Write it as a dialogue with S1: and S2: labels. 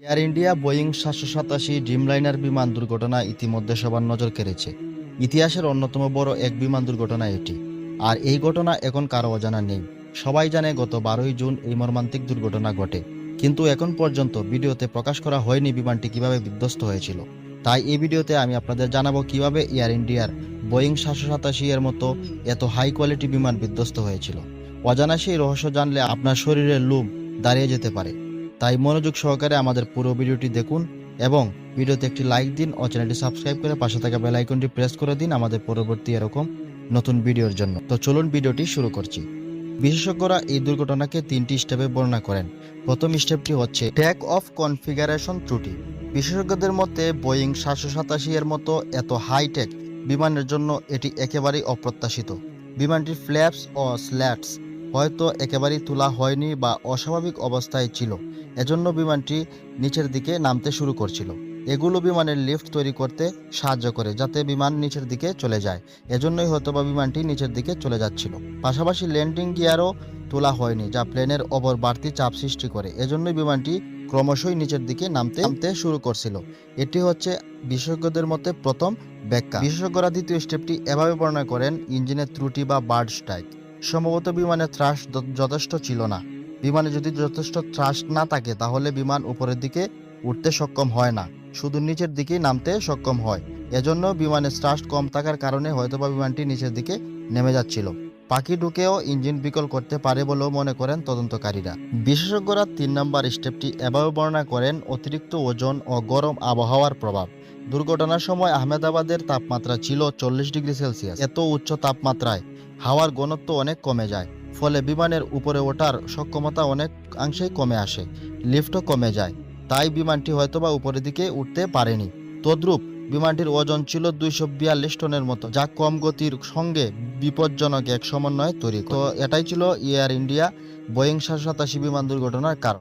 S1: Air India, Boeing সাতশো সাতাশি Dreamliner বিমান দুর্ঘটনা ইতিমধ্যে সবার নজর কেড়েছে। ইতিহাসের অন্যতম বড় এক বিমান দুর্ঘটনা এটি। আর এই ঘটনা এখন কারও অজানা নেই। সবাই জানে গত বারোই জুন এই মর্মান্তিক দুর্ঘটনা ঘটে। কিন্তু এখন পর্যন্ত ভিডিওতে প্রকাশ করা হয়নি বিমানটি কীভাবে বিধ্বস্ত হয়েছিল। তাই এই ভিডিওতে আমি আপনাদের জানাব কীভাবে এয়ার ইন্ডিয়ার বোয়িং সাতশো সাতাশি এর মতো এত হাই কোয়ালিটি বিমান বিধ্বস্ত হয়েছিল। অজানা সেই রহস্য জানলে আপনার শরীরের লুম দাঁড়িয়ে যেতে পারে। তাই মনোযোগ সহকারে আমাদের পুরো ভিডিওটি দেখুন এবং ভিডিওতে একটি লাইক দিন ও চ্যানেলটি সাবস্ক্রাইব করে পাশে থাকা বেল আইকনটি প্রেস করে দিন আমাদের পরবর্তী এরকম নতুন ভিডিওর জন্য। তো চলুন ভিডিওটি শুরু করছি। বিশেষজ্ঞরা এই দুর্ঘটনাকে তিনটি স্টেপে বর্ণনা করেন। প্রথম স্টেপটি হচ্ছে ট্যাক অফ কনফিগারেশন ত্রুটি। বিশেষজ্ঞদের মতে, বোয়িং সাতশো সাতাশি এর মতো এত হাইটেক বিমানের জন্য এটি একেবারেই অপ্রত্যাশিত। বিমানটির ফ্ল্যাপস ও স্ল্যাটস হয়তো একেবারেই তোলা হয়নি বা অস্বাভাবিক অবস্থায় ছিল। এজন্য বিমানটি নিচের দিকে নামতে শুরু করছিল। এগুলো বিমানের লিফট তৈরি করতে সাহায্য করে, যাতে বিমান নিচের দিকে চলে যায়। এজন্যই হয়তো বা বিমানটি নিচের দিকে চলে যাচ্ছিল। পাশাপাশি ল্যান্ডিং গিয়ারও তোলা হয়নি, যা প্লেনের ওপর বাড়তি চাপ সৃষ্টি করে। এজন্যই বিমানটি ক্রমশই নিচের দিকে নামতে নামতে শুরু করছিল। এটি হচ্ছে বিশেষজ্ঞদের মতে প্রথম ব্যাখ্যা। বিশেষজ্ঞরা দ্বিতীয় স্টেপটি এভাবে বর্ণনা করেন, ইঞ্জিনের ত্রুটি বা বার্ড স্ট্রাইক। সম্ভবত বিমানের ত্রাস যথেষ্ট ছিল না। বিমানে যদি যথেষ্ট ত্রাস না থাকে, তাহলে বিমান উপরের দিকে উঠতে সক্ষম হয় না। শুধু নিচের দিকেই নামতে সক্ষম হয়। এজন্য বিমানের ত্রাস কম থাকার কারণে হয়তোবা বিমানটি নিচের দিকে নেমে যাচ্ছিল। পাখি ঢুকেও ইঞ্জিন বিকল করতে পারে বলেও মনে করেন তদন্তকারীরা। বিশেষজ্ঞরা তিন নম্বর স্টেপটি এভাবে বর্ণনা করেন, অতিরিক্ত ওজন ও গরম আবহাওয়ার প্রভাব। দুর্ঘটনার সময় আহমেদাবাদের তাপমাত্রা ছিল চল্লিশ ডিগ্রি সেলসিয়াস। এত উচ্চ তাপমাত্রায় হাওয়ার ঘনত্ব অনেক কমে যায়, ফলে বিমানের উপরে ওঠার সক্ষমতা অনেক অংশেই কমে আসে, লিফটও কমে যায়। তাই বিমানটি হয়তোবা উপরের দিকে উঠতে পারেনি। তদ্রূপ বিমানটির ওজন ছিল দুইশো বিয়াল্লিশ টনের মতো, যা কম গতির সঙ্গে বিপজ্জনক এক সমন্বয় তৈরি। তো এটাই ছিল এয়ার ইন্ডিয়া বোয়িং সাতশো সাতাশি বিমান দুর্ঘটনার কারণ